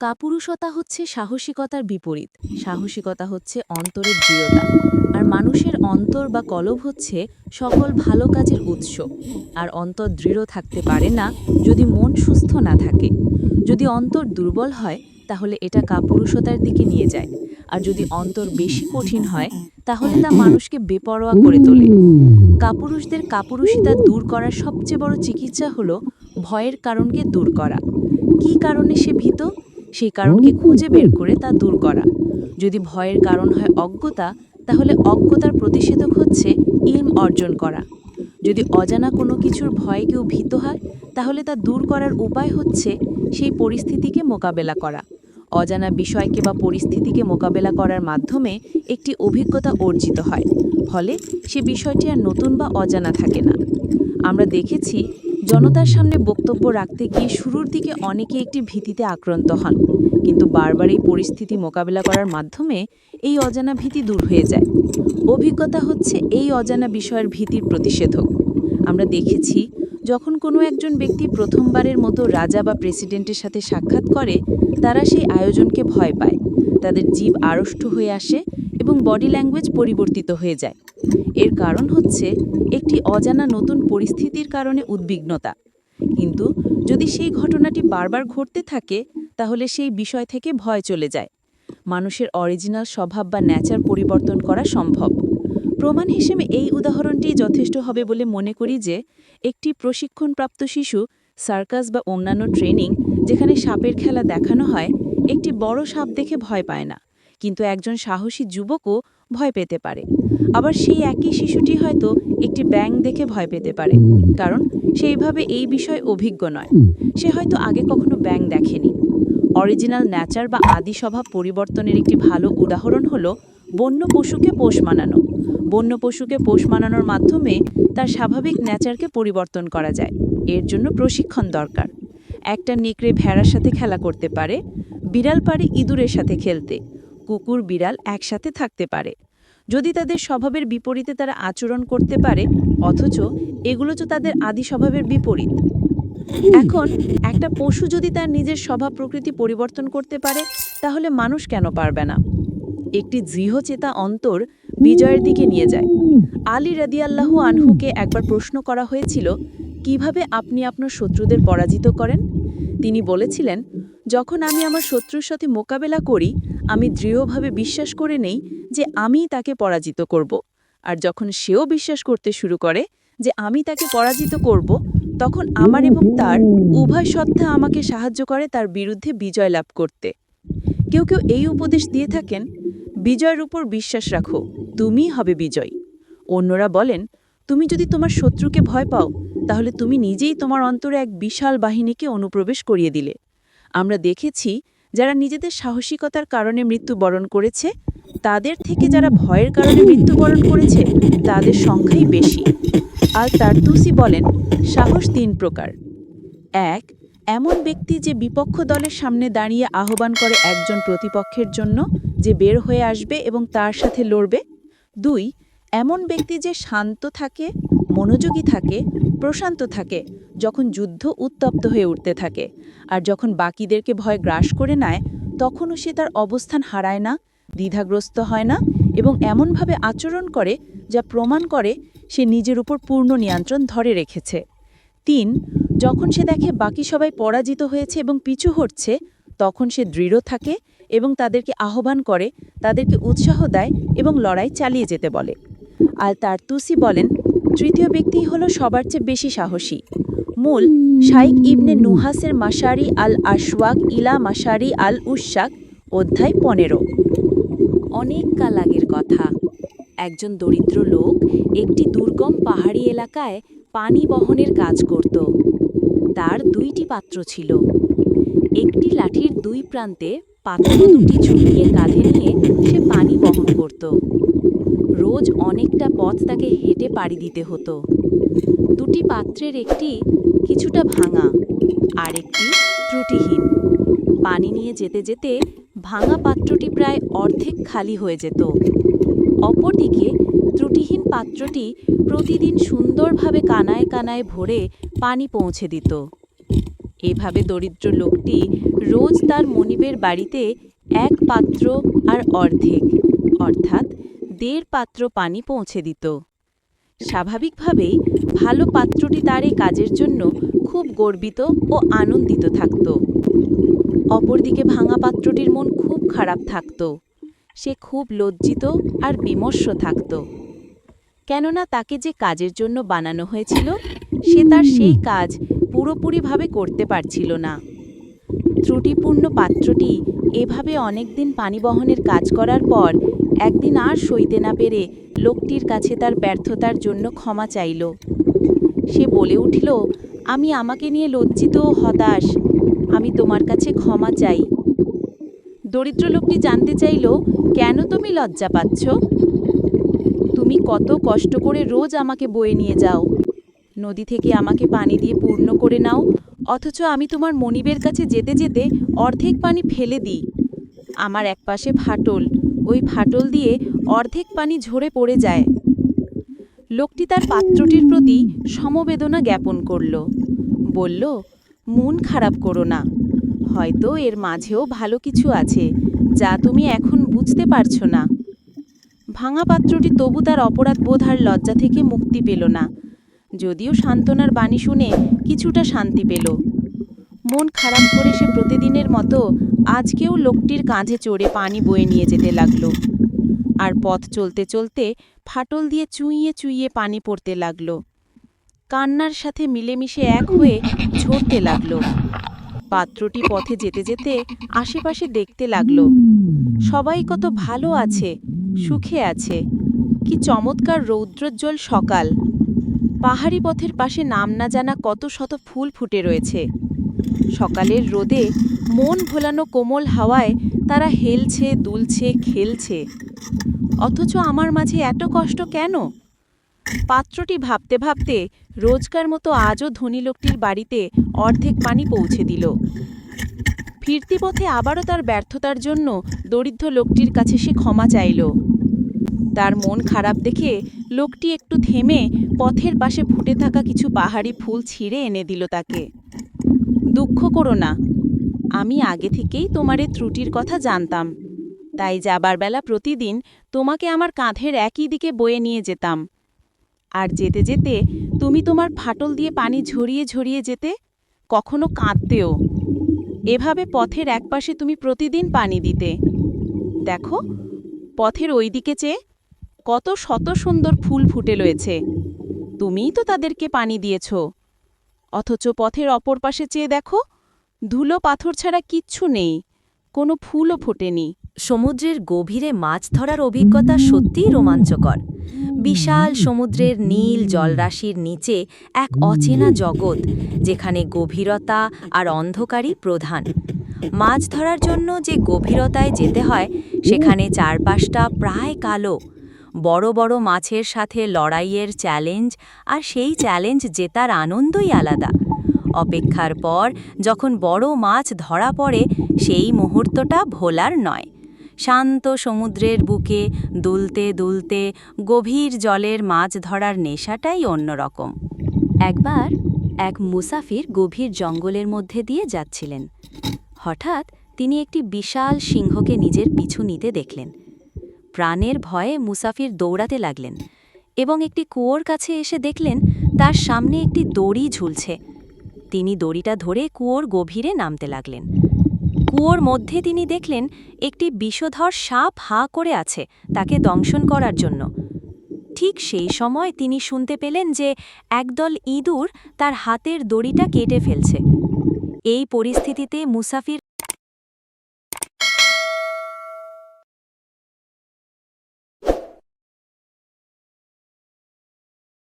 কাপুরুষতা হচ্ছে সাহসিকতার বিপরীত। সাহসিকতা হচ্ছে অন্তরের দৃঢ়তা। আর মানুষের অন্তর বা কলব হচ্ছে সকল ভালো কাজের উৎস। আর অন্তর দৃঢ় থাকতে পারে না যদি মন সুস্থ না থাকে। যদি অন্তর দুর্বল হয়, তাহলে এটা কাপুরুষতার দিকে নিয়ে যায়। আর যদি অন্তর বেশি কঠিন হয়, তাহলে তা মানুষকে বেপরোয়া করে তোলে। কাপুরুষদের কাপুরুষিতা দূর করার সবচেয়ে বড় চিকিৎসা হলো ভয়ের কারণকে দূর করা। কি কারণে সে ভীত? সেই কারণকে খুঁজে বের করে তা দূর করা। যদি ভয়ের কারণ হয় অজ্ঞতা তাহলে অজ্ঞতার প্রতিষেধক হচ্ছে ইলম অর্জন করা। যদি অজানা কোনো কিছুর ভয়ে কেউ ভীত হয় তাহলে তা দূর করার উপায় হচ্ছে সেই পরিস্থিতিকে মোকাবেলা করা। অজানা বিষয়কে বা পরিস্থিতিকে মোকাবেলা করার মাধ্যমে একটি অভিজ্ঞতা অর্জিত হয় ফলে সে বিষয়টি আর নতুন বা অজানা থাকে না। আমরা দেখেছি জনতার সামনে বক্তব্য রাখতে গিয়ে শুরুর দিকে অনেকে একটি ভীতিতে আক্রান্ত হন। কিন্তু বারবার এই পরিস্থিতি মোকাবেলা করার মাধ্যমে এই অজানা ভীতি দূর হয়ে যায়। অভিজ্ঞতা হচ্ছে এই অজানা বিষয়ের ভীতির প্রতিষেধক। আমরা দেখেছি, যখন কোনো একজন ব্যক্তি প্রথমবারের মতো রাজা বা প্রেসিডেন্টের সাথে সাক্ষাৎ করে, তারা সেই আয়োজনকে ভয় পায়। তাদের জীব আড়ষ্ট হয়ে আসে এবং বডি ল্যাঙ্গুয়েজ পরিবর্তিত হয়ে যায়। এর কারণ হচ্ছে একটি অজানা নতুন পরিস্থিতির কারণে উদ্বিগ্নতা। কিন্তু যদি সেই ঘটনাটি বারবার ঘটতে থাকে, তাহলে সেই বিষয় থেকে ভয় চলে যায়। মানুষের অরিজিনাল স্বভাব বা ন্যাচার পরিবর্তন করা সম্ভব। প্রমাণ হিসেবে এই উদাহরণটি যথেষ্ট হবে বলে মনে করি যে, একটি প্রশিক্ষণপ্রাপ্ত শিশু, সার্কাস বা অন্যান্য ট্রেনিং, যেখানে সাপের খেলা দেখানো হয়, একটি বড় সাপ দেখে ভয় পায় না। কিন্তু একজন সাহসী যুবকও ভয় পেতে পারে। আবার সেই একই শিশুটি হয়তো একটি ব্যাং দেখে ভয় পেতে পারে। কারণ সেইভাবে এই বিষয় অভিজ্ঞ নয়। সে হয়তো আগে কখনো ব্যাং দেখেনি। অরিজিনাল ন্যাচার বা আদি স্বভাব পরিবর্তনের একটি ভালো উদাহরণ হলো বন্য পশুকে পোষ মানানো। বন্য পশুকে পোষ মানানোর মাধ্যমে তার স্বাভাবিক ন্যাচারকে পরিবর্তন করা যায়। এর জন্য প্রশিক্ষণ দরকার। একটা নেকড়ে ভেড়ার সাথে খেলা করতে পারে, বিড়াল পারে ইঁদুরের সাথে খেলতে। কুকুর, বিড়াল একসাথে থাকতে পারে। যদি তাদের স্বভাবের বিপরীতে তারা আচরণ করতে পারে, অথচ এগুলো তো তাদের আদি স্বভাবের বিপরীত। এখন একটা পশু যদি তার নিজের স্বভাব প্রকৃতি পরিবর্তন করতে পারে, তাহলে মানুষ কেন পারবে না? একটি দৃঢ়চেতা অন্তর বিজয়ের দিকে নিয়ে যায়। আলী রাদিয়াল্লাহু আনহুকে একবার প্রশ্ন করা হয়েছিল, কীভাবে আপনি আপনার শত্রুদের পরাজিত করেন? তিনি বলেছিলেন, যখন আমি আমার শত্রুর সাথে মোকাবেলা করি আমি দৃঢ়ভাবে বিশ্বাস করে নেই যে আমিই তাকে পরাজিত করব। আর যখন সেও বিশ্বাস করতে শুরু করে যে আমি তাকে পরাজিত করব, তখন আমার এবং তার উভয় সত্তা আমাকে সাহায্য করে তার বিরুদ্ধে বিজয় লাভ করতে। কেউ কেউ এই উপদেশ দিয়ে থাকেন, বিজয়ের উপর বিশ্বাস রাখো, তুমিই হবে বিজয়। অন্যরা বলেন, তুমি যদি তোমার শত্রুকে ভয় পাও, তাহলে তুমি নিজেই তোমার অন্তরে এক বিশাল বাহিনীকে অনুপ্রবেশ করিয়ে দিলে। আমরা দেখেছি যারা নিজেদের সাহসিকতার কারণে মৃত্যুবরণ করেছে, তাদের থেকে যারা ভয়ের কারণে মৃত্যুবরণ করেছে, তাদের সংখ্যাই বেশি। আল তারতুসি বলেন, সাহস তিন প্রকার। এক, এমন ব্যক্তি যে বিপক্ষ দলের সামনে দাঁড়িয়ে আহ্বান করে একজন প্রতিপক্ষের জন্য যে বের হয়ে আসবে এবং তার সাথে লড়বে। দুই, এমন ব্যক্তি যে শান্ত থাকে মনোযোগী থাকে, প্রশান্ত থাকে, যখন যুদ্ধ উত্তপ্ত হয়ে উঠতে থাকে। আর যখন বাকিদেরকে ভয় গ্রাস করে নেয়, তখনও সে তার অবস্থান হারায় না, দ্বিধাগ্রস্ত হয় না এবং এমনভাবে আচরণ করে যা প্রমাণ করে সে নিজের উপর পূর্ণ নিয়ন্ত্রণ ধরে রেখেছে। তিন, যখন সে দেখে বাকি সবাই পরাজিত হয়েছে এবং পিছু হটছে, তখন সে দৃঢ় থাকে এবং তাদেরকে আহ্বান করে, তাদেরকে উৎসাহ দেয় এবং লড়াই চালিয়ে যেতে বলে। আল তারতুসি বলেন তৃতীয় ব্যক্তি হলো সবার চেয়ে বেশি সাহসী। মূল শাইক ইবনে নুহাসের মাসারি আল আশওয়াক ইলা মাসারি আল উশাক অধ্যায় পনেরো। অনেক কাল আগের কথা। একজন দরিদ্র লোক একটি দুর্গম পাহাড়ি এলাকায় পানি বহনের কাজ করত। তার দুইটি পাত্র ছিল। একটি লাঠির দুই প্রান্তে পাত্র দুটি ঝুলিয়ে কাঁধে নিয়ে সে পানি বহন করত। রোজ অনেকটা পথ তাকে হেঁটে পাড়ি দিতে হতো। দুটি পাত্রের একটি কিছুটা ভাঙা আর একটি ত্রুটিহীন। পানি নিয়ে যেতে যেতে ভাঙা পাত্রটি প্রায় অর্ধেক খালি হয়ে যেত। অপরদিকে ত্রুটিহীন পাত্রটি প্রতিদিন সুন্দরভাবে কানায় কানায় ভরে পানি পৌঁছে দিত। এভাবে দরিদ্র লোকটি রোজ তার মনিবের বাড়িতে এক পাত্র আর অর্ধেক, অর্থাৎ দেড় পাত্র পানি পৌঁছে দিত। স্বাভাবিকভাবেই ভালো পাত্রটি তার এই কাজের জন্য খুব গর্বিত ও আনন্দিত থাকত। অপরদিকে ভাঙা পাত্রটির মন খুব খারাপ থাকত। সে খুব লজ্জিত আর বিমর্ষ থাকত। কেননা তাকে যে কাজের জন্য বানানো হয়েছিল, সে তার সেই কাজ পুরোপুরিভাবে করতে পারছিল না। ত্রুটিপূর্ণ পাত্রটি এভাবে অনেকদিন পানি বহনের কাজ করার পর একদিন আর সইতে না পেরে লোকটির কাছে তার ব্যর্থতার জন্য ক্ষমা চাইল। সে বলে উঠল, আমি আমাকে নিয়ে লজ্জিত ও হতাশ। আমি তোমার কাছে ক্ষমা চাই। দরিদ্র লোকটি জানতে চাইল, কেন তুমি লজ্জা পাচ্ছ? তুমি কত কষ্ট করে রোজ আমাকে বয়ে নিয়ে যাও। নদী থেকে আমাকে পানি দিয়ে পূর্ণ করে নাও, অথচ আমি তোমার মনিবের কাছে যেতে যেতে অর্ধেক পানি ফেলে দিই। আমার একপাশে ফাটল ওই ফাটল দিয়ে অর্ধেক পানি ঝরে পড়ে যায়। লোকটি তার পাত্রটির প্রতি সমবেদনা জ্ঞাপন করল। বলল, মন খারাপ করো না। হয়তো এর মাঝেও ভালো কিছু আছে, যা তুমি এখন বুঝতে পারছ না। ভাঙা পাত্রটি তবু তার অপরাধ বোধার লজ্জা থেকে মুক্তি পেল না। যদিও সান্ত্বনার বাণী শুনে কিছুটা শান্তি পেল। মন খারাপ করে সে প্রতিদিনের মতো আজকেও লোকটির কাঁধে চড়ে পানি বয়ে নিয়ে যেতে লাগল। আর পথ চলতে চলতে ফাটল দিয়ে চুইয়ে চুইয়ে পানি পড়তে লাগল। কান্নার সাথে মিলেমিশে এক হয়ে ঝরতে লাগল। পাত্রটি পথে যেতে যেতে আশেপাশে দেখতে লাগল। সবাই কত ভালো আছে, সুখে আছে। কি চমৎকার রৌদ্রোজ্জ্বল সকাল। পাহাড়ি পথের পাশে নাম না জানা কত শত ফুল ফুটে রয়েছে। সকালের রোদে মন ভোলানো কোমল হাওয়ায় তারা হেলছে, দুলছে, খেলছে। অথচ আমার মাঝে এত কষ্ট কেন? পাত্রটি ভাবতে ভাবতে রোজকার মতো আজও ধনী লোকটির বাড়িতে অর্ধেক পানি পৌঁছে দিল। ফিরতি পথে আবারও তার ব্যর্থতার জন্য দরিদ্র লোকটির কাছে সে ক্ষমা চাইল। তার মন খারাপ দেখে লোকটি একটু থেমে পথের পাশে ফুটে থাকা কিছু পাহাড়ি ফুল ছিঁড়ে এনে দিল তাকে। দুঃখ করো না। আমি আগে থেকেই তোমার এ ত্রুটির কথা জানতাম। তাই যাবার বেলা প্রতিদিন তোমাকে আমার কাঁধের একই দিকে বয়ে নিয়ে যেতাম। আর যেতে যেতে তুমি তোমার ফাটল দিয়ে পানি ঝরিয়ে ঝরিয়ে যেতে, কখনো কাঁদতেও। এভাবে পথের একপাশে তুমি প্রতিদিন পানি দিতে। দেখো, পথের ওই দিকে চেয়ে কত শত সুন্দর ফুল ফুটে রয়েছে। তুমিই তো তাদেরকে পানি দিয়েছ। অথচ পথের অপর পাশে চেয়ে দেখো, ধুলো পাথর ছাড়া কিচ্ছু নেই, কোনো ফুলও ফোটেনি। সমুদ্রের গভীরে মাছ ধরার অভিজ্ঞতা সত্যিই রোমাঞ্চকর। বিশাল সমুদ্রের নীল জলরাশির নিচে এক অচেনা জগৎ, যেখানে গভীরতা আর অন্ধকারই প্রধান। মাছ ধরার জন্য যে গভীরতায় যেতে হয়, সেখানে চারপাশটা প্রায় কালো। বড় বড় মাছের সাথে লড়াইয়ের চ্যালেঞ্জ, আর সেই চ্যালেঞ্জ জেতার আনন্দই আলাদা। অপেক্ষার পর যখন বড় মাছ ধরা পড়ে, সেই মুহূর্তটা ভোলার নয়। শান্ত সমুদ্রের বুকে দুলতে দুলতে গভীর জলের মাছ ধরার নেশাটাই অন্যরকম। একবার এক মুসাফির গভীর জঙ্গলের মধ্যে দিয়ে যাচ্ছিলেন। হঠাৎ তিনি একটি বিশাল সিংহকে নিজের পিছু নিতে দেখলেন। প্রাণের ভয়ে মুসাফির দৌড়াতে লাগলেন এবং একটি কুয়োর কাছে এসে দেখলেন তার সামনে একটি দড়ি ঝুলছে। তিনি দড়িটা ধরে কুয়োর গভীরে নামতে লাগলেন। কুয়োর মধ্যে তিনি দেখলেন একটি বিষধর সাপ হাঁ করে আছে তাকে দংশন করার জন্য। ঠিক সেই সময় তিনি শুনতে পেলেন যে একদল ইঁদুর তার হাতের দড়িটা কেটে ফেলছে। এই পরিস্থিতিতে মুসাফির